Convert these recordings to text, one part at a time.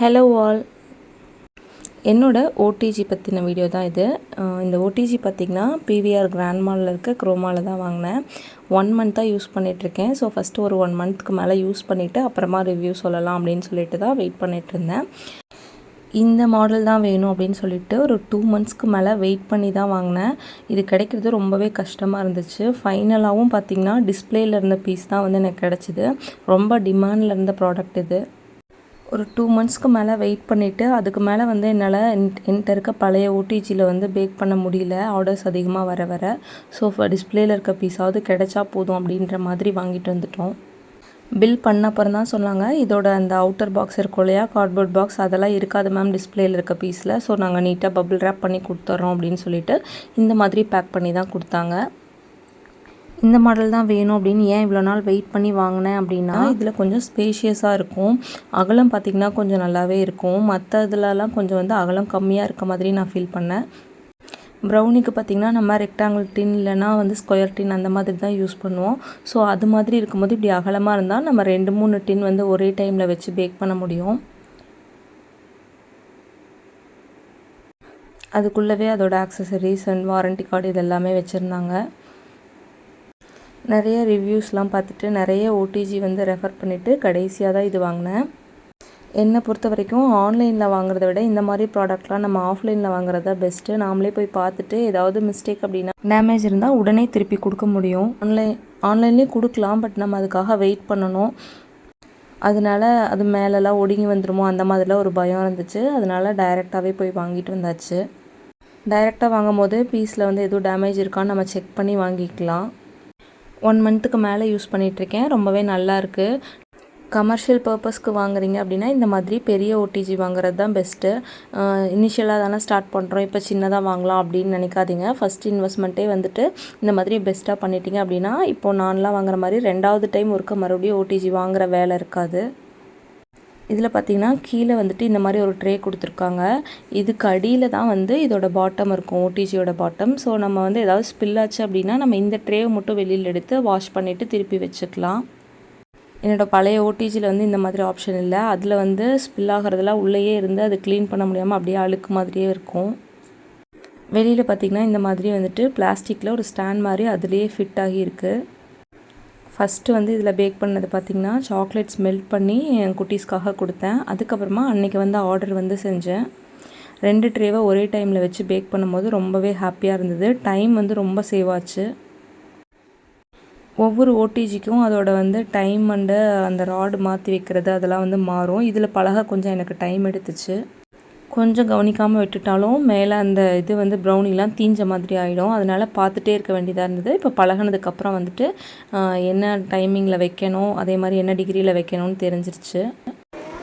Hello all என்னோட OTG பற்றின video தான் இது. இந்த ஓடிஜி பார்த்திங்கன்னா பிவிஆர் கிராண்ட் மாலில் இருக்க குரோமாவில் தான் வாங்கினேன். ஒன் மந்த்தாக யூஸ் பண்ணிகிட்ருக்கேன் ஸோ ஃபஸ்ட்டு ஒரு ஒன் மந்த்க்கு மேலே யூஸ் பண்ணிவிட்டு அப்புறமா ரிவ்யூ சொல்லலாம் அப்படின்னு சொல்லிட்டு தான் வெயிட் பண்ணிகிட்ருந்தேன் இருந்தேன். இந்த மாடல் தான் வேணும் அப்படின்னு சொல்லிட்டு ஒரு டூ மந்த்ஸ்க்கு மேலே வெயிட் பண்ணி தான் வாங்கினேன். இது கிடைக்கிறது ரொம்பவே கஷ்டமாக இருந்துச்சு. ஃபைனலாகவும் பார்த்தீங்கன்னா டிஸ்பிளேயில் இருந்த பீஸ் தான் வந்து எனக்கு கிடச்சிது. ரொம்ப டிமாண்டில் இருந்த ப்ராடக்ட் இது. ஒரு டூ மந்த்ஸ்க்கு மேலே வெயிட் பண்ணிவிட்டு அதுக்கு மேலே வந்து என்னால் என்கிட்ட இருக்க பழைய ஓடிஜியில் வந்து பேக் பண்ண முடியல. ஆர்டர்ஸ் அதிகமாக வர வர. ஸோ டிஸ்பிளேயில் இருக்க பீஸாவது கிடைச்சா போதும் அப்படின்ற மாதிரி வாங்கிட்டு வந்துட்டோம். பில் பண்ண அப்புறம் தான் சொன்னாங்க. இதோட அந்த அவுட்டர் பாக்ஸ் இருக்கும் இல்லையா கார்ட்போர்ட் பாக்ஸ் அதெல்லாம் இருக்காது மேம் டிஸ்பிளேயில் இருக்க பீஸில் ஸோ நாங்கள் நீட்டாக பபிள் ரேப் பண்ணி கொடுத்துட்றோம் அப்படின்னு சொல்லிட்டு இந்த மாதிரி பேக் பண்ணி தான் கொடுத்தாங்க. இந்த மாடல் தான் வேணும் அப்படின்னு ஏன் இவ்வளோ நாள் வெயிட் பண்ணி வாங்கினேன் அப்படின்னா இதில் கொஞ்சம் ஸ்பேஷியஸாக இருக்கும். அகலம் பார்த்திங்கன்னா கொஞ்சம் நல்லாவே இருக்கும். மற்ற இதுலலாம் கொஞ்சம் வந்து அகலம் கம்மியாக இருக்க மாதிரி நான் ஃபீல் பண்ணேன். ப்ரௌனிக்கு பார்த்திங்கன்னா நம்ம ரெக்டாங்கிள் டின் இல்லைனா வந்து ஸ்கொயர் டின் அந்த மாதிரி தான் யூஸ் பண்ணுவோம். ஸோ அது மாதிரி இருக்கும்போது இப்படி அகலமாக இருந்தால் நம்ம ரெண்டு மூணு டின் வந்து ஒரே டைமில் வச்சு பேக் பண்ண முடியும். அதுக்குள்ளவே அதோட ஆக்சசரிஸ் அண்ட் வாரண்டி கார்டு இது எல்லாமே வச்சுருந்தாங்க. நிறைய ரிவ்யூஸ்லாம் பார்த்துட்டு நிறைய ஓடிஜி வந்து ரெஃபர் பண்ணிவிட்டு கடைசியாக தான் இது வாங்கினேன். என்னை பொறுத்த வரைக்கும் ஆன்லைனில் வாங்குறத விட இந்த மாதிரி ப்ராடக்ட்லாம் நம்ம ஆஃப்லைனில் வாங்குறது தான் பெஸ்ட்டு நாமளே போய் பார்த்துட்டு ஏதாவது மிஸ்டேக் அப்படின்னா டேமேஜ் இருந்தால் உடனே திருப்பி கொடுக்க முடியும். ஆன்லைன் ஆன்லைன்லேயே கொடுக்கலாம் பட் நம்ம அதுக்காக வெயிட் பண்ணணும். அதனால அது மேலெலாம் ஒடுங்கி வந்துடுமோ அந்த மாதிரிலாம் ஒரு பயம் இருந்துச்சு. அதனால் டைரெக்டாகவே போய் வாங்கிட்டு வந்தாச்சு. டைரெக்டாக வாங்கும் போது பீஸில் வந்து எதுவும் டேமேஜ் இருக்கான்னு நம்ம செக் பண்ணி வாங்கிக்கலாம். ஒன் மந்த்துக்கு மேலே யூஸ் பண்ணிகிட்ருக்கேன் ரொம்பவே நல்லா இருக்குது கமர்ஷியல் பர்பஸ்க்கு வாங்குறீங்க அப்படின்னா இந்த மாதிரி பெரிய ஓடிஜி வாங்குறது தான் பெஸ்ட்டு இனிஷியலாக தானே ஸ்டார்ட் பண்ணுறோம் இப்போ சின்னதாக வாங்கலாம் அப்படின்னு நினைக்காதீங்க. ஃபஸ்ட் இன்வெஸ்ட்மெண்ட்டே வந்துட்டு இந்த மாதிரி பெஸ்ட்டாக பண்ணிட்டீங்க அப்படின்னா இப்போ நான்லாம் வாங்குற மாதிரி ரெண்டாவது டைம் ஒருக்க மறுபடியும் ஓடிஜி வாங்குற வேலை இருக்காது. இதில் பார்த்தீங்கன்னா கீழே வந்துட்டு இந்த மாதிரி ஒரு ட்ரே கொடுத்துருக்காங்க. இதுக்கு அடியில் தான் வந்து இதோட பாட்டம் இருக்கும் ஓடிஜியோட பாட்டம் ஸோ நம்ம வந்து ஏதாவது ஸ்பில் ஆச்சு அப்படின்னா நம்ம இந்த ட்ரேவை மட்டும் வெளியில் எடுத்து வாஷ் பண்ணிவிட்டு திருப்பி வச்சுக்கலாம். என்னோடய பழைய ஓடிஜியில் வந்து இந்த மாதிரி ஆப்ஷன் இல்லை. அதில் வந்து ஸ்பில் ஆகிறதுலாம் உள்ளேயே இருந்து அது க்ளீன் பண்ண முடியாமல் அப்படியே அழுக்கு மாதிரியே இருக்கும். வெளியில் பார்த்திங்கன்னா இந்த மாதிரி வந்துட்டு பிளாஸ்டிக்கில் ஒரு ஸ்டாண்ட் மாதிரி அதுலேயே ஃபிட் ஆகி இருக்குது ஃபஸ்ட்டு வந்து இதில் பேக் பண்ணது பார்த்திங்கன்னா சாக்லேட்ஸ் மெல்ட் பண்ணி என் குட்டீஸ்க்காக கொடுத்தேன். அதுக்கப்புறமா அன்றைக்கி வந்து ஆர்டர் வந்து செஞ்சேன். ரெண்டு ட்ரேவை ஒரே டைமில் வச்சு பேக் பண்ணும்போது ரொம்பவே ஹாப்பியாக இருந்தது. டைம் வந்து ரொம்ப சேவ் ஆச்சு. ஒவ்வொரு ஓடிஜிக்கும் அதோட வந்து டைம் அண்டு அந்த ராடு மாற்றி வைக்கிறது அதெல்லாம் வந்து மாறும். இதில் பழக கொஞ்சம் எனக்கு டைம் எடுத்துச்சு. கொஞ்சம் கவனிக்காமல் விட்டுட்டாலும் மேலே அந்த இது வந்து ப்ரௌனிலாம் தீஞ்ச மாதிரி ஆகிடும் அதனால் பார்த்துட்டே இருக்க வேண்டியதாக இருந்தது. இப்போ பழகினதுக்கப்புறம் வந்துட்டு என்ன டைமிங்கில் வைக்கணும் அதே மாதிரி என்ன டிகிரியில் வைக்கணும்னு தெரிஞ்சிருச்சு.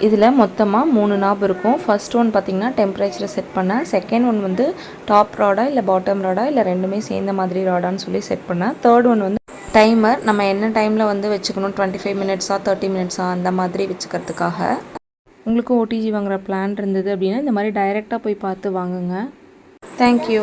இதில் மொத்தமாக மூணு நாப் இருக்கும். ஃபர்ஸ்ட் ஒன் பார்த்திங்கன்னா டெம்பரேச்சரை செட் பண்ணேன். செகண்ட் ஒன் வந்து டாப் ராடா இல்லை பாட்டம் ராடா இல்லை ரெண்டுமே சேர்ந்த மாதிரி ராடான்னு சொல்லி செட் பண்ணேன். தேர்ட் ஒன் வந்து டைமர் நம்ம என்ன டைமில் வந்து வச்சுக்கணும்? டுவெண்ட்டி ஃபைவ் மினிட்ஸா தேர்ட்டி மினிட்ஸா அந்த மாதிரி வச்சுக்கிறதுக்காக. உங்களுக்கு ஓடிஜி வாங்குகிற பிளான் இருந்தது அப்படின்னா இந்த மாதிரி டைரெக்டாக போய் பார்த்து வாங்குங்க. தேங்க்யூ